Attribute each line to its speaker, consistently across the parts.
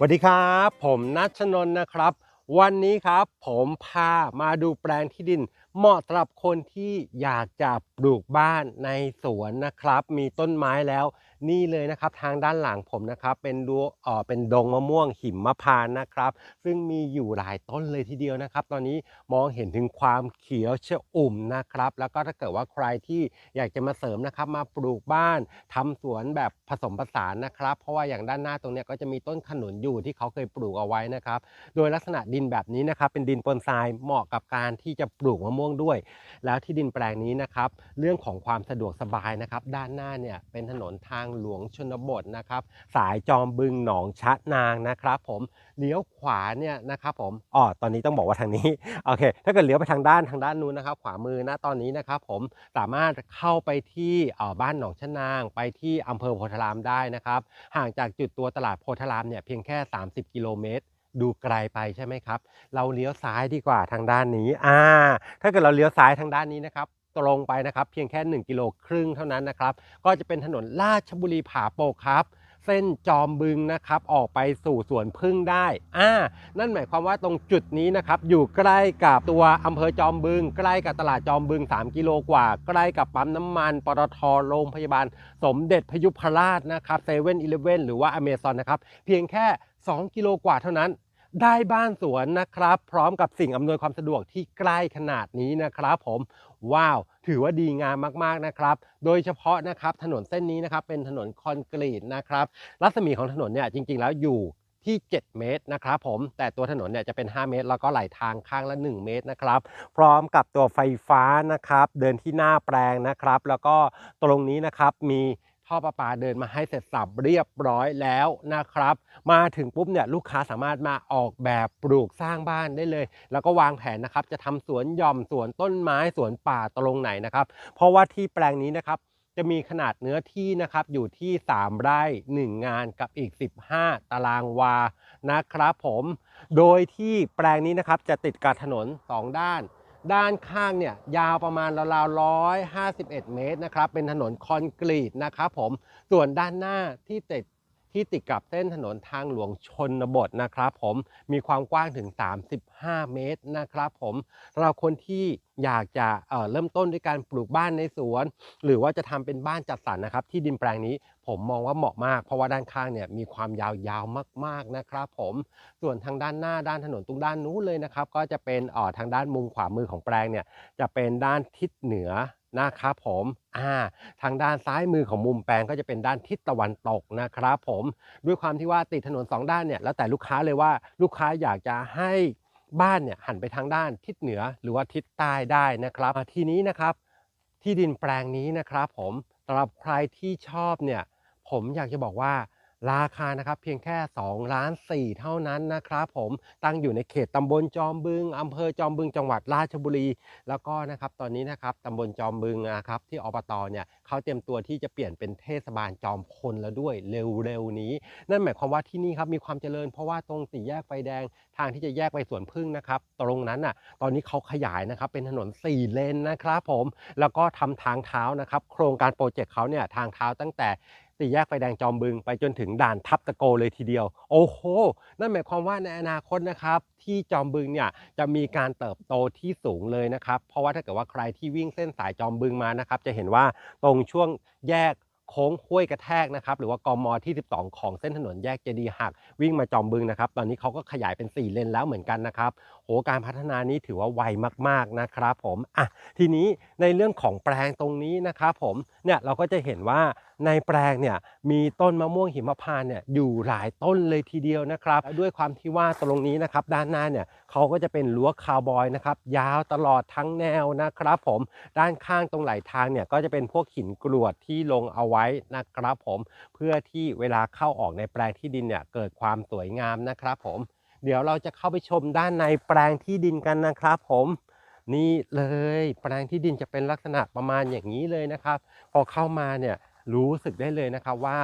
Speaker 1: สวัสดีครับ ผมนัชนน์นะครับ วันนี้ครับผมพามาดูแปลงที่ดิน เหมาะสำหรับคนที่อยากจะปลูกบ้านในสวนนะครับ มีต้นไม้แล้ว นี่เลยนะครับทางด้านหลังผมนะครับเป็นดูเอ่อเป็นดงมะม่วงหิมมะพานนะครับ ซึ่งมีอยู่หลายต้นเลยทีเดียวนะครับ ตอนนี้มองเห็นถึงความเขียวชอุ่มนะครับ แล้วก็ถ้าเกิดว่าใครที่อยากจะมาเสริมนะครับมาปลูกบ้านทำสวนแบบผสมผสานนะครับ เพราะว่าอย่างด้านหน้าตรงนี้ก็จะมีต้นขนุนอยู่ที่เขาเคยปลูกเอาไว้นะครับ โดยลักษณะดินแบบนี้นะครับเป็นดินปนทรายเหมาะกับการที่จะปลูกมะม่วงด้วย แล้วที่ดินแปลงนี้นะครับ เรื่องของความสะดวกสบายนะครับ ด้านหน้าเนี่ยเป็นถนนทางหลวงชนบทนะครับ สายจอมบึงหนองชะนางนะครับผมเลี้ยวขวาเนี่ยนะครับผมอ๋อตอนนี้ต้องบอกว่าทางนี้โอเค ถ้าเกิดเลี้ยวไปทางด้านทางด้านนู้นนะครับ ขวามือนะตอนนี้นะครับผมสามารถเข้าไปที่บ้านหนองชะนาง ไปที่อำเภอโพธารามได้นะครับห่างจากจุดตัวตลาดโพธารามเนี่ยเพียงแค่ 30 กิโลเมตรดูไกลไปใช่ไหมครับ เราเลี้ยวซ้ายดีกว่าทางด้านนี้ อ่า ถ้าเกิดเราเลี้ยวซ้ายทางด้านนี้นะครับ ตรงไปนะครับ เพียงแค่ 1 กิโลครึ่งเท่านั้นนะครับ ก็จะเป็นถนนราชบุรีผาโปกครับ เส้นจอมบึงนะครับ ออกไปสู่สวนพึ่งได้อ่านั่นหมายความว่าตรงจุดนี้นะครับ อยู่ใกล้กับตัวอำเภอจอมบึง ใกล้กับตลาดจอมบึง 3 กิโลกว่า ใกล้กับปั๊มน้ำมัน ปตทโรงพยาบาล สมเด็จพยุพราชนะครับเซเว่นอีเลฟเว่นหรือว่าอเมซอนนะครับ เพียงแค่ 2 กิโลกว่าเท่านั้น ได้บ้านสวนนะครับ พร้อมกับสิ่งอำนวยความสะดวกที่ใกล้ขนาดนี้นะครับผมว้าว ถือว่าดีงามมากๆนะครับ โดยเฉพาะนะครับถนนเส้นนี้นะครับเป็นถนนคอนกรีตนะครับ รัศมีของถนนเนี่ยจริงๆแล้วอยู่ที่ 7 เมตรนะครับผมแต่ตัวถนนเนี่ยจะเป็น 5 เมตร แล้วก็ไหลทางข้างละ 1 เมตรนะครับพร้อมกับตัวไฟฟ้านะครับ เดินที่หน้าแปลงนะครับ แล้วก็ตรงนี้นะครับมี ท่อประปาเดินมาให้เสร็จสับเรียบร้อยแล้วนะครับ มาถึงปุ๊บเนี่ยลูกค้าสามารถมาออกแบบปลูกสร้างบ้านได้เลย แล้วก็วางแผนนะครับ จะทำสวนหย่อมสวนต้นไม้สวนป่าตรงไหนนะครับ เพราะว่าที่แปลงนี้นะครับจะมีขนาดเนื้อที่นะครับอยู่ที่ 3 ไร่ 1 งานกับอีก 15 ตารางวานะครับผม โดยที่แปลงนี้นะครับจะติดกับถนน 2 ด้าน ด้านข้างเนี่ยยาวประมาณราวๆ151 เมตรนะครับ เป็นถนนคอนกรีตนะครับผม ส่วนด้านหน้าที่ติดที่ติดกับเส้นถนนทางหลวงชนบทนะครับผมมีความกว้างถึง 35 เมตรนะครับผมเราคนที่อยากจะเเริ่มต้นด้วยการปลูกบ้านในสวน หรือว่าจะทำเป็นบ้านจัดสรรนะครับ ที่ดินแปลงนี้ ผมมองว่าเหมาะมาก เพราะว่าด้านข้างเนี่ยมีความยาวๆมาก ๆนะครับ ผมส่วนทางด้านหน้าด้านถนนตรงด้านนู้นเลยนะครับ ก็จะเป็นอ่อทางด้านมุมขวามือของแปลงเนี่ยจะเป็นด้านทิศเหนือนะครับผมอ่าทางด้านซ้ายมือของมุมแปลงก็จะเป็นด้านทิศตะวันตกนะครับผมด้วยความที่ว่าติดถนนสองด้านเนี่ยแล้วแต่ลูกค้าเลยว่าลูกค้าอยากจะให้บ้านเนี่ยหันไปทางด้านทิศเหนือหรือว่าทิศใต้ได้นะครับ ทีนี้นะครับที่ดินแปลงนี้นะครับผมสำหรับใครที่ชอบเนี่ย ผมอยากจะบอกว่าราคานะครับเพียงแค่2ล้าน4เท่านั้นนะครับผมตั้งอยู่ในเขตตำบลจอมบึงอำเภอจอมบึงจังหวัดราชบุรี แล้วก็นะครับตอนนี้นะครับตำบลจอมบึงนะครับที่อบตเนี่ยเขาเตรียมตัวที่จะเปลี่ยนเป็นเทศบาลจอมพลแล้วด้วยเร็วๆนี้ นั่นหมายความว่าที่นี่ครับมีความเจริญ เพราะว่าตรงสี่แยกไฟแดงทางที่จะแยกไปสวนพึ่งนะครับตรงนั้นน่ะตอนนี้เขาขยายนะครับเป็นถนน 4 เลนนะครับผมแล้วก็ทำทางเท้านะครับโครงการโปรเจกต์เขาเนี่ยทางเท้าตั้งแต่ สี่แยกไฟแดงจอมบึงไปจนถึงด่านทับตะโกเลยทีเดียว โอ้โห นั่นหมายความว่าในอนาคตนะครับ ที่จอมบึงเนี่ยจะมีการเติบโตที่สูงเลยนะครับ เพราะว่าถ้าเกิดว่าใครที่วิ่งเส้นสายจอมบึงมานะครับ จะเห็นว่าตรงช่วงแยกโค้งห้วยกระแทกนะครับ หรือว่ากมที่ 12 ของเส้นถนนแยกเจดีหักวิ่งมาจอมบึงนะครับ ตอนนี้เขาก็ขยายเป็น 4 เลนแล้วเหมือนกันนะครับ โหการพัฒนานี้ถือว่าไวมากๆนะครับผมอะทีนี้ในเรื่องของแปลงตรงนี้นะครับผมเนี่ยเราก็จะเห็นว่าในแปลงเนี่ยมีต้นมะม่วงหิมพานต์เนี่ยอยู่หลายต้นเลยทีเดียวนะครับด้วยความที่ว่าตรงนี้นะครับด้านหน้าเนี่ยเขาก็จะเป็นรั้วคาวบอยนะครับยาวตลอดทั้งแนวนะครับผมด้านข้างตรงไหลทางเนี่ยก็จะเป็นพวกหินกรวดที่ลงเอาไว้นะครับผมเพื่อที่เวลาเข้าออกในแปลงที่ดินเนี่ยเกิดความสวยงามนะครับผม เดี๋ยวเราจะเข้าไปชมด้านในแปลงที่ดินกันนะครับผมนี่เลยแปลงที่ดินจะเป็นลักษณะประมาณอย่างนี้เลยนะครับ พอเข้ามาเนี่ยรู้สึกได้เลยนะครับว่า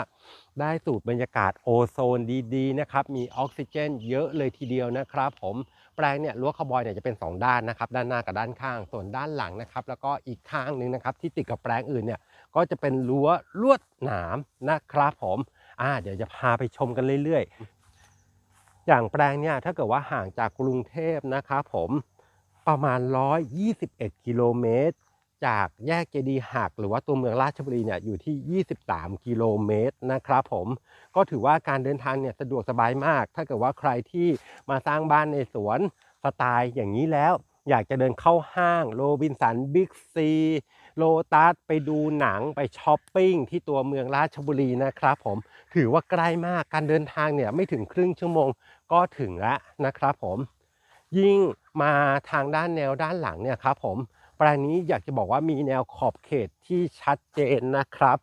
Speaker 1: ได้สูดบรรยากาศโอโซนดีๆนะครับมีออกซิเจน เยอะเลยทีเดียวนะครับ ผมแปลงเนี่ยรั้วคาบอยเนี่ยจะเป็น 2 ด้านนะครับ ด้านหน้ากับด้านข้าง ส่วนด้านหลังนะครับ แล้วก็อีกข้างหนึ่งนะครับ ที่ติดกับแปลงอื่นเนี่ยก็จะเป็นรั้วลวดหนามนะครับผมอ่าเดี๋ยวจะพาไปชมกันเรื่อยๆ อย่างแปลงเนี่ยถ้าเกิดว่าห่างจากกรุงเทพนะครับผมประมาณ 121 กิโลเมตร จากแยกเจดีหัก หรือว่าตัวเมืองราชบุรีเนี่ยอยู่ที่ 23 กิโลเมตรนะครับผมก็ถือว่าการเดินทางเนี่ยสะดวกสบายมาก ถ้าเกิดว่าใครที่มาสร้างบ้านในสวนสไตล์อย่างนี้แล้ว อยากจะเดินเข้าห้างโรบินสันบิ๊กซี โลตัสไปดูหนังไปช้อปปิ้งที่ตัวเมืองราชบุรีนะครับผมถือว่าใกล้มากการเดินทางเนี่ยไม่ถึงครึ่งชั่วโมงก็ถึงล้วนะครับผม ยิ่งมาทางด้านแนวด้านหลังเนี่ยครับผมแปลงนี้อยากจะบอกว่ามีแนวขอบเขตที่ชัดเจนนะครับ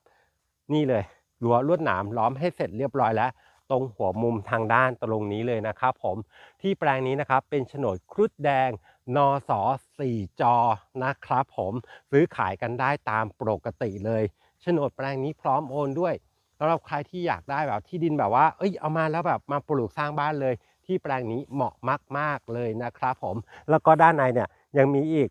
Speaker 1: นี่เลยรั้วลวดหนามล้อมให้เสร็จเรียบร้อยแล้วตรงหัวมุมทางด้านตรงนี้เลยนะครับผมที่แปลงนี้นะครับเป็นโฉนดครุฑแดง นอสอ4จอนะครับผมซื้อขายกันได้ตามปกติเลยโฉนดแปลงนี้พร้อมโอนด้วยสำหรับใครที่อยากได้แบบที่ดินแบบว่า เอ้ยเอามาแล้วแบบมาปลูกสร้างบ้านเลย ที่แปลงนี้เหมาะมาก ๆเลยนะครับผม แล้วก็ด้านในเนี่ยยังมีอีก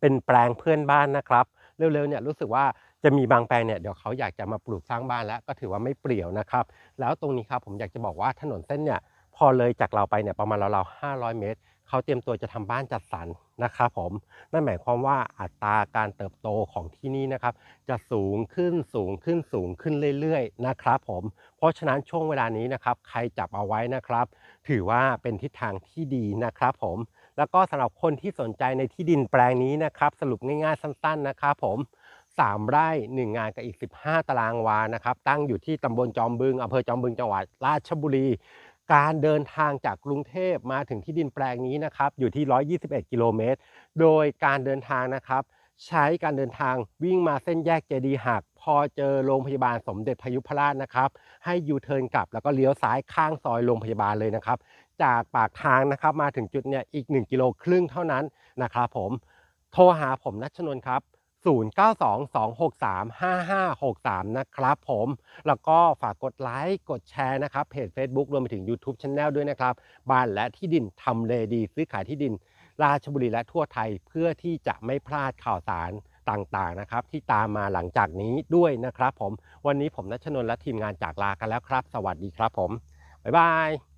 Speaker 1: เป็นแปลงเพื่อนบ้านนะครับ เร็วๆเนี่ยรู้สึกว่าจะมีบางแปลงเนี่ยเดี๋ยวเขาอยากจะมาปลูกสร้างบ้านแล้วก็ถือว่าไม่เปรี่ยวนะครับ แล้วตรงนี้ครับผมอยากจะบอกว่าถนนเส้นเนี่ยพอเลยจากเราไปเนี่ยประมาณราวๆ500 เมตร เขาเตรียมตัวจะทำบ้านจัดสรรนะครับผมนั่นหมายความว่าอัตราการเติบโตของที่นี่นะครับ จะสูงขึ้นสูงขึ้นสูงขึ้นเรื่อยๆนะครับผมเพราะฉะนั้นช่วงเวลานี้นะครับ ใครจับเอาไว้นะครับ ถือว่าเป็นทิศทางที่ดีนะครับผมแล้วก็สำหรับคนที่สนใจในที่ดินแปลงนี้นะครับ สรุปง่ายๆสั้น ๆนะครับผม3ไร่ 1 งานกับอีก 15 ตารางวานะครับ ตั้งอยู่ที่ตำบลจอมบึงอำเภอจอมบึงจังหวัดราชบุรี การเดินทางจากกรุงเทพมาถึงที่ดินแปลงนี้นะครับอยู่ที่ 121 กิโลเมตร โดยการเดินทางนะครับ ใช้การเดินทางวิ่งมาเส้นแยกเจดีหัก พอเจอโรงพยาบาลสมเด็จพยุพราชนะครับ ให้ยูเทิร์นกลับแล้วก็เลี้ยวซ้ายข้างซอยโรงพยาบาลเลยนะครับ จากปากทางนะครับมาถึงจุดเนี่ยอีก 1 กิโลครึ่งเท่านั้นนะครับผมโทรหาผมนัชนนท์ครับ 0922635563 นะครับผม แล้วก็ฝากกดไลค์ กดแชร์นะครับ เพจ Facebook รวมไปถึง YouTube Channel ด้วยนะครับ บ้านและที่ดินทำเลดี ซื้อขายที่ดิน ราชบุรีและทั่วไทยเพื่อที่จะไม่พลาดข่าวสารต่างๆนะครับ ที่ตามมาหลังจากนี้ด้วยนะครับผม วันนี้ผมนัชนนท์และทีมงานจากลากันแล้วครับ สวัสดีครับผม บ๊ายบาย